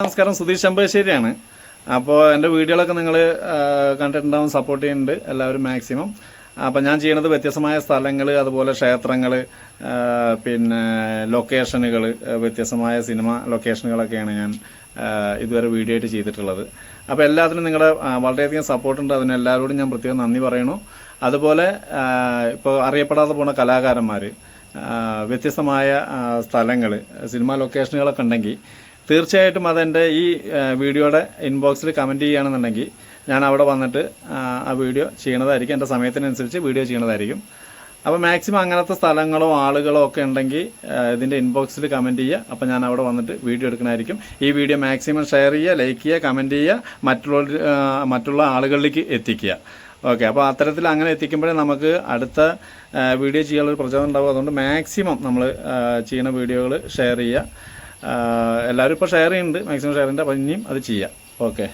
നമസ്കാരം. സുധീഷ് ശമ്പശ്ശേരിയാണ് അപ്പോൾ എന്റെ വീഡിയോകളൊക്കെ നിങ്ങൾ കണ്ടിട്ടുണ്ടാവും സപ്പോർട്ട് ചെയ്യുന്നുണ്ട് എല്ലാവരും മാക്സിമം അപ്പോൾ ഞാൻ ചെയ്യണത് വ്യത്യസ്തമായ സ്ഥലങ്ങൾ അതുപോലെ ക്ഷേത്രങ്ങൾ പിന്നെ ലൊക്കേഷനുകൾ വ്യത്യസ്തമായ സിനിമ ലൊക്കേഷനുകളൊക്കെയാണ് ഞാൻ ഇതുവരെ വീഡിയോ ആയിട്ട് ചെയ്തിട്ടുള്ളത്. അപ്പോൾ എല്ലാത്തിനും നിങ്ങളുടെ വളരെയധികം സപ്പോർട്ടുണ്ട് അതിന് എല്ലാവരോടും ഞാൻ പ്രത്യേകം നന്ദി പറയണു അതുപോലെ ഇപ്പോൾ അറിയപ്പെടാതെ പോണ കലാകാരന്മാർ വ്യത്യസ്തമായ സ്ഥലങ്ങൾ സിനിമ ലൊക്കേഷനുകളൊക്കെ ഉണ്ടെങ്കിൽ തീർച്ചയായിട്ടും അതെന്റെ ഈ വീഡിയോയുടെ ഇൻബോക്സിൽ കമന്റ് ചെയ്യുകയാണെന്നുണ്ടെങ്കിൽ ഞാൻ അവിടെ വന്നിട്ട് ആ, വീഡിയോ ചെയ്യണതായിരിക്കും. എന്റെ സമയത്തിനനുസരിച്ച് വീഡിയോ ചെയ്യണതായിരിക്കും. അപ്പോൾ മാക്സിമം അങ്ങനത്തെ സ്ഥലങ്ങളോ ആളുകളോ ഒക്കെ ഉണ്ടെങ്കിൽ ഇതിന്റെ ഇൻബോക്സിൽ കമന്റ് ചെയ്യുക. അപ്പോൾ ഞാൻ അവിടെ വന്നിട്ട് വീഡിയോ എടുക്കണമായിരിക്കും ഈ വീഡിയോ മാക്സിമം ഷെയർ ചെയ്യുക ലൈക്ക് ചെയ്യുക കമന്റ് ചെയ്യുക മറ്റുള്ള മറ്റുള്ള ആളുകളിലേക്ക് എത്തിക്കുക. ഓക്കെ അപ്പോൾ അത്തരത്തിൽ അങ്ങനെ എത്തിക്കുമ്പോഴേ നമുക്ക് അടുത്ത വീഡിയോ ചെയ്യാനുള്ള പ്രചോദനം ഉണ്ടാവും അതുകൊണ്ട് മാക്സിമം നമ്മൾ ചെയ്യുന്ന വീഡിയോകൾ ഷെയർ ചെയ്യുക. എല്ലാവരും ഇപ്പോൾ ഷെയർ ചെയ്യുന്നുണ്ട്. മാക്സിമം ഷെയർ ചെയ്യുന്നുണ്ട്. അപ്പോൾ ഇനിയും അത് ചെയ്യാം. ഓക്കെ